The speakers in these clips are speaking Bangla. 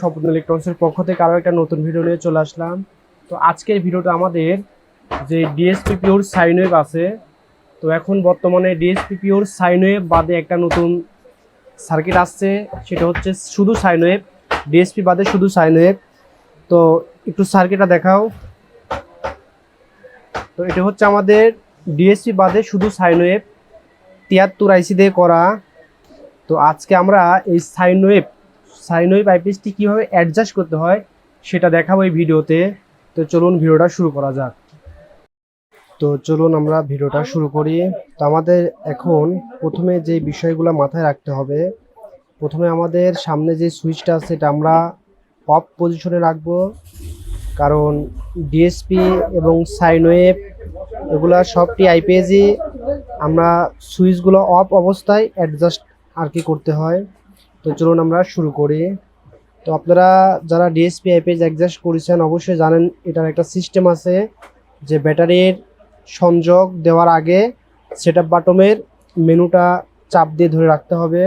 স্বপ্ন ইলেকট্রনিক্সের পক্ষ থেকে আরও একটা নতুন ভিডিও নিয়ে চলে আসলাম। তো আজকের ভিডিওটা আমাদের যে ডিএসপি পিওর সাইন ওয়েভ আছে, তো এখন বর্তমানে ডিএসপি পিওর সাইন ওয়েভ বাদে একটা নতুন সার্কিট আসছে, সেটা হচ্ছে শুধু সাইন ওয়েভ ডিএসপি বাদে শুধু সাইন ওয়েভ তো একটু সার্কিটটা দেখাও। তো এটা হচ্ছে আমাদের ডিএসপি বাদে শুধু সাইন ওয়েভ তিয়াত্তর আইসি দিয়ে করা। তো আজকে আমরা এই সাইন ওয়েভ সাইন ওয়েভ আইপিএসটি কীভাবে অ্যাডজাস্ট করতে হয় সেটা দেখাবো এই ভিডিওতে। তো চলুন ভিডিওটা শুরু করা যাক। তো চলুন আমরা ভিডিওটা শুরু করি। তো আমাদের এখন প্রথমে যে বিষয়গুলো মাথায় রাখতে হবে, প্রথমে আমাদের সামনে যে সুইচটা আছে এটা আমরা অফ পজিশনে রাখব। কারণ ডিএসপি এবং সাইন ওয়েভ এগুলা সবটি আইপিএসই আমরা সুইচগুলো অফ অবস্থায় অ্যাডজাস্ট আর কি করতে হয়। তো চলুন আমরা শুরু করি। তো আপনারা যারা ডিএসপি আইপিএস অ্যাডজাস্ট করেছেন, অবশ্যই জানেন এটার একটা সিস্টেম আছে যে ব্যাটারির সংযোগ দেওয়ার আগে সেট বাটমের মেনুটা চাপ দিয়ে ধরে রাখতে হবে।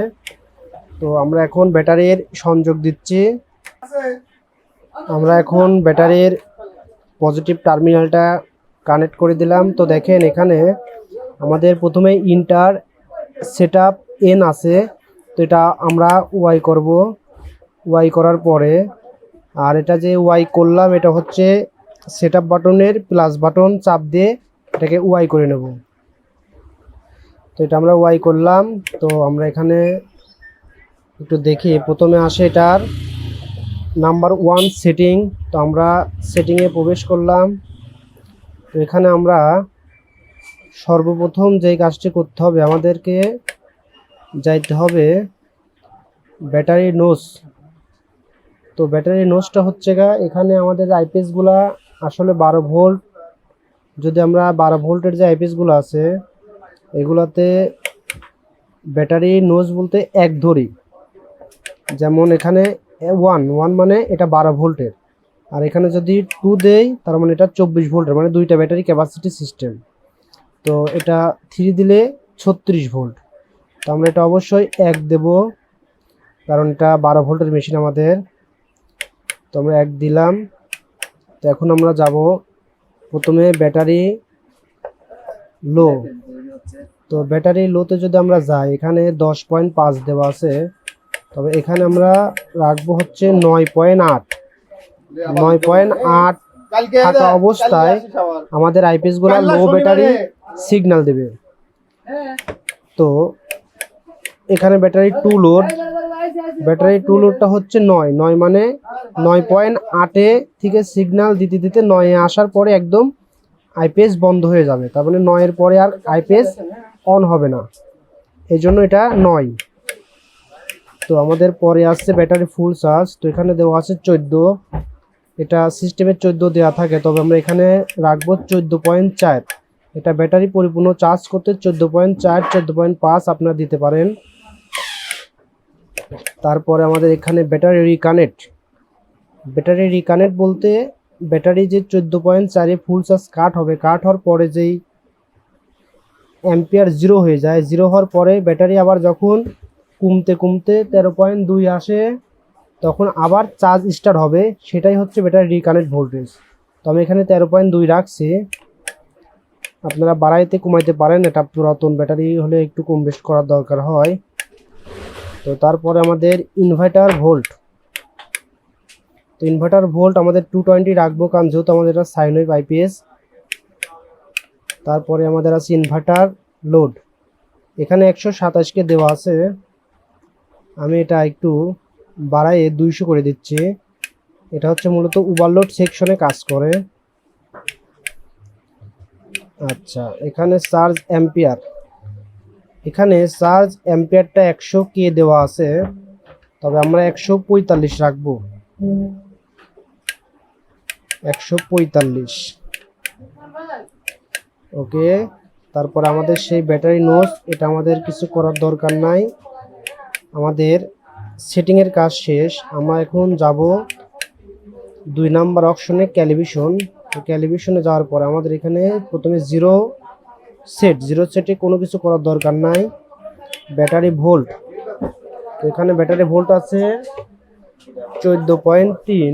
তো আমরা এখন ব্যাটারির সংযোগ দিচ্ছি। আমরা এখন ব্যাটারির পজিটিভ টার্মিনালটা কানেক্ট করে দিলাম। তো দেখেন এখানে আমাদের প্রথমে ইন্টার সেট এন আছে। তো এটা আমরা ওয়াই করব। ওয়াই করার পরে, আর এটা যে ওয়াই করলাম, এটা হচ্ছে সেট বাটনের প্লাস বাটন চাপ দিয়ে এটাকে ওয়াই করে নেব। তো এটা আমরা ওয়াই করলাম। তো আমরা এখানে একটু দেখি, প্রথমে আসে এটার নাম্বার ওয়ান সেটিং তো আমরা সেটিংয়ে প্রবেশ করলাম। তো এখানে আমরা সর্বপ্রথম যেই কাজটি করতে হবে আমাদেরকে যাইতে হবে ব্যাটারি নোস তো ব্যাটারি নোসটা হচ্ছে গা, এখানে আমাদের আইপিএসগুলা আসলে বারো ভোল্ট। যদি আমরা বারো ভোল্টের যে আইপিএসগুলো আছে, এগুলাতে ব্যাটারি নোজ বলতে এক ধরি। যেমন এখানে ওয়ান ওয়ান মানে এটা বারো ভোল্টের। আর এখানে যদি টু দেই, তার মানে এটা চব্বিশ ভোল্টের মানে দুইটা ব্যাটারি ক্যাপাসিটি সিস্টেম তো এটা থ্রি দিলে ছত্রিশ ভোল্ট। তো আমরা এটা অবশ্যই এক দেব কারণ এটা বারো ভোল্টের মেশিন আমাদের। তো আমরা এক দিলাম। তো এখন আমরা যাব প্রথমে ব্যাটারি লো। তো ব্যাটারি লোতে যদি আমরা যাই এখানে দশ পয়েন্ট পাঁচ দেওয়া আছে। তবে এখানে আমরা রাখব হচ্ছে নয় পয়েন্ট আট। নয় পয়েন্ট আট থাকা অবস্থায় আমাদের আইপিএসগুলো লো ব্যাটারি সিগন্যাল দেবে। তো এখানে battery to load. Battery to লোডটা হচ্ছে নয়। নয় মানে নয় পয়েন্ট আটে থেকে সিগন্যাল দিতে দিতে নয়ে আসার পরে একদম আইপিএস বন্ধ হয়ে যাবে। তার মানে নয়ের পরে আর আইপিএস অন হবে না। এই জন্য এটা নয়। তো আমাদের পরে আসছে ব্যাটারি ফুল চার্জ। তো এখানে দেওয়া আছে চোদ্দ। এটা সিস্টেমে চোদ্দ দেওয়া থাকে। তবে আমরা এখানে রাখব চোদ্দ পয়েন্ট চার। এটা ব্যাটারি পরিপূর্ণ চার্জ করতে চোদ্দ পয়েন্ট চার, চোদ্দ পয়েন্ট পাঁচ আপনারা দিতে পারেন। তারপরে আমাদের এখানে ব্যাটারি রিকানেক্ট ব্যাটারি রিকানেক্ট বলতে ব্যাটারি যে চোদ্দ পয়েন্ট চারে ফুল চার্জ কাট হবে কাট হওয়ার পরে যেই অ্যাম্পিয়ার জিরো হয়ে যায় জিরো হওয়ার পরে ব্যাটারি আবার যখন কমতে কমতে তেরো পয়েন্ট দুই আসে, তখন আবার চার্জ স্টার্ট হবে। সেটাই হচ্ছে ব্যাটারি রিকানেক্ট ভোল্টেজ তো আমি এখানে তেরো পয়েন্ট দুই রাখছি। আপনারা বাড়াইতে কমাইতে পারেন, এটা পুরাতন ব্যাটারি হলে একটু কম বেশ করার দরকার হয়। তো তারপরে আমাদের ইনভার্টার ভোল্ট তো ইনভার্টার ভোল্ট আমাদের টু টোয়েন্টি রাখব, কারণ যেহেতু আমাদের এটা সাইন ওয়েভ আইপিএস তারপরে আমাদের আছে ইনভার্টার লোড এখানে একশো সাতাশকে দেওয়া আছে। আমি এটা একটু বাড়াইয়ে দুইশো করে দিচ্ছি। এটা হচ্ছে মূলত ওভারলোড সেকশনে কাজ করে। আচ্ছা এখানে চার্জ অ্যাম্পিয়ার এখানে চার্জ অ্যাম্পিয়ারটা একশো কে দেওয়া আছে, তবে আমরা একশো পঁয়তাল্লিশ রাখব। একশো পঁয়তাল্লিশ। ওকে, তারপর আমাদের সেই ব্যাটারি নোস এটা আমাদের কিছু করার দরকার নাই। আমাদের সেটিংয়ের কাজ শেষ, আমরা এখন যাব দুই নাম্বার অপশনে ক্যালিভিশন। ক্যালিভিশনে যাওয়ার পর আমাদের এখানে প্রথমে জিরো সেট জিরো সেটে কোনো কিছু করার দরকার নাই। ব্যাটারি ভোল্ট তো এখানে ব্যাটারি ভোল্ট আছে চোদ্দ পয়েন্ট তিন।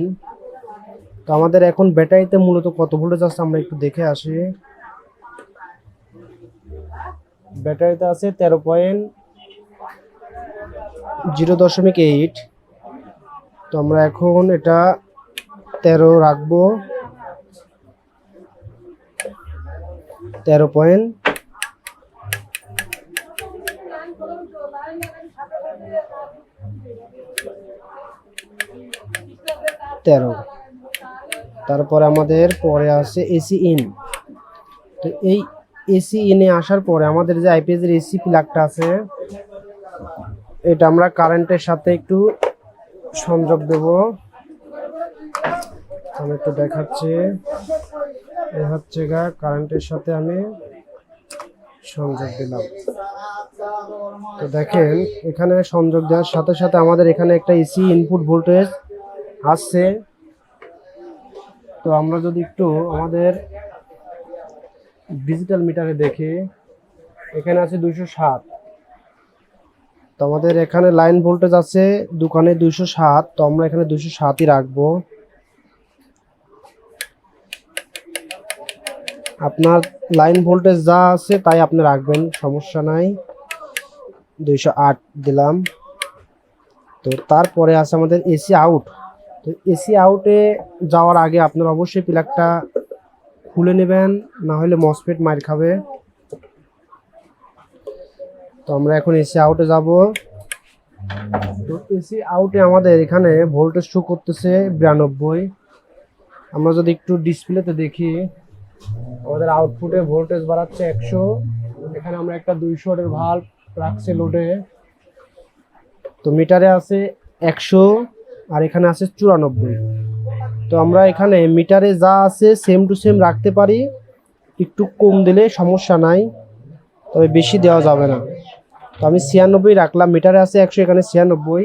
তো আমাদের এখন ব্যাটারিতে মূলত কত ভোল্টেজ আছে আমরা একটু দেখে আসি। ব্যাটারিতে আছে তেরো পয়েন্ট জিরো দশমিক এইট। তো আমরা এখন এটা তেরো রাখব। তেরো পয়েন্ট তেরো। তারপরে আমাদের পরে আছে এসি ইন তো এই এসি ইনে আসার পরে আমাদের যে আইপিএস এর এসি প্লাগটা আছে, এটা আমরা কারেন্টের সাথে একটু সংযোগ দেব। আমি একটু দেখাচ্ছি। এই হচ্ছে গা কারেন্টের সাথে আমি সংযোগ দিলাম। তো দেখেন, এখানে সংযোগ দেওয়ার সাথে সাথে আমাদের এখানে একটা এসি ইনপুট ভোল্টেজ আসছে তো আমরা যদি একটু আমাদের ডিজিটাল মিটারে দেখি, এখানে আছে দুইশো সাত। তো আমাদের এখানে লাইন ভোল্টেজ আছে, দোকানে দুইশো সাত, তো আমরা এখানে দুইশো সাতই রাখব। আপনার লাইন ভোল্টেজ যা আছে তাই আপনি রাখবেন, সমস্যা নাই। দুইশো আট দিলাম। তো তারপরে আছে আমাদের এসি আউট তো এসি আউটে যাওয়ার আগে আপনার অবশ্যই প্লাগটা খুলে নেবেন, না হলে মসফেট মার খাবে। তো আমরা এখন এসি আউটে যাব। তো এসি আউটে আমাদের এখানে ভোল্টেজ শো করতেছে বিরানব্বই। আমরা যদি একটু ডিসপ্লেতে দেখি, আমাদের আউটপুটে ভোল্টেজ বাড়াচ্ছে একশো। এখানে আমরা একটা দুইশো এর ভাল্ব রাখছি লোডে তো মিটারে আছে একশো। আর এখানে আছে চুরানব্বই। তো আমরা এখানে মিটারে যা আছে সেম টু সেম রাখতে পারি। একটু কম দিলে সমস্যা নাই, তবে বেশি দেওয়া যাবে না। তো আমি ছিয়ানব্বই রাখলাম, মিটারে আছে একশো এখানে ছিয়ানব্বই।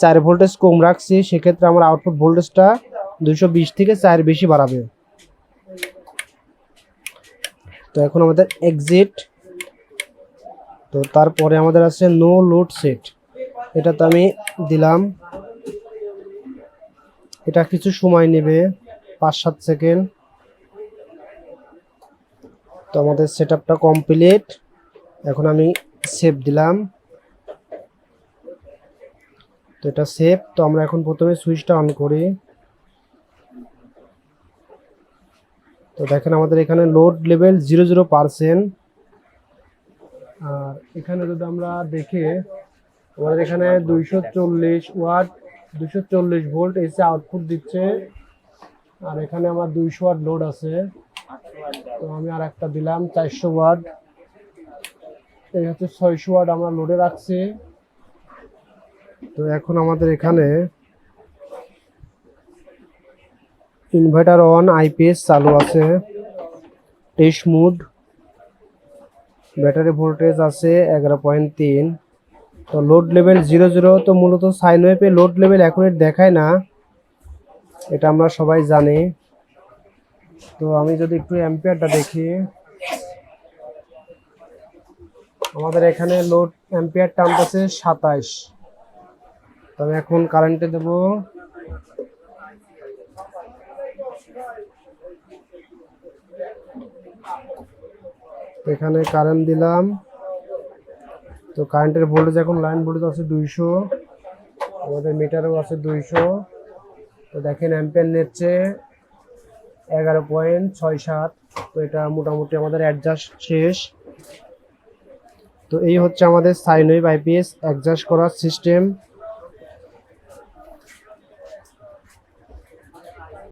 চার ভোল্টেজ কম রাখছি, সেক্ষেত্রে আমার আউটপুট ভোল্টেজটা দুশো বিশ থেকে চার বেশি বাড়াবে। তো এখন আমাদের এক্সিট তো তারপরে আমাদের আছে নো লোড সেট এটা তো আমি দিলাম। এটা কিছু সময় নেবে পাঁচ সাত সেকেন্ড। তো আমাদের সেট আপটা কমপ্লিট। এখন আমি সেভ দিলাম। তো এটা সেভ। তো আমরা এখন প্রথমে সুইচটা অন করি। তো দেখেন আমাদের এখানে load level zero zero percent. আর এখানে যদি আমরা দেখি, আমাদের এখানে দুইশো চল্লিশ ওয়াট দুশো চল্লিশ ভোল্ট, এসে আউটপুট দিচ্ছে। আর এখানে আমার দুইশো ওয়াট লোড আছে। তো আমি আর একটা দিলাম, চারশো ওয়াট। এই হচ্ছে ছয়শো ওয়াট আমরা লোডে রাখছি। তো এখন আমাদের এখানে ইনভার্টার অন আইপিএস চালু আছে। টেস্ট মুড ব্যাটারি ভোল্টেজ আছে এগারো পয়েন্ট তিন। তো লোড লেভেল জিরো জিরো তো মূলত সাইন ওয়েপে লোড লেভেল অ্যাকুরেট দেখায় না। এটা আমরা সবাই জানি। তো আমি যদি একটু অ্যাম্পিয়ারটা দেখি। আমাদের এখানে লোড অ্যাম্পিয়ার টানতেছে সাতাইশ। তো আমি এখন কারেন্টে দেব। এখানে কারেন্ট দিলাম। তো কারেন্টের ভোল্টেজ এখন লাইন ভোল্টেজ আছে দুইশো, আমাদের মিটারও আছে দুইশো। তো দেখেন অ্যাম্পিয়ার নিচ্ছে এগারো পয়েন্ট ছয় সাত, তো এটা মোটামুটি আমাদের অ্যাডজাস্ট শেষ। তো এই হচ্ছে আমাদের সাইন আইপিএস অ্যাডজাস্ট করার সিস্টেম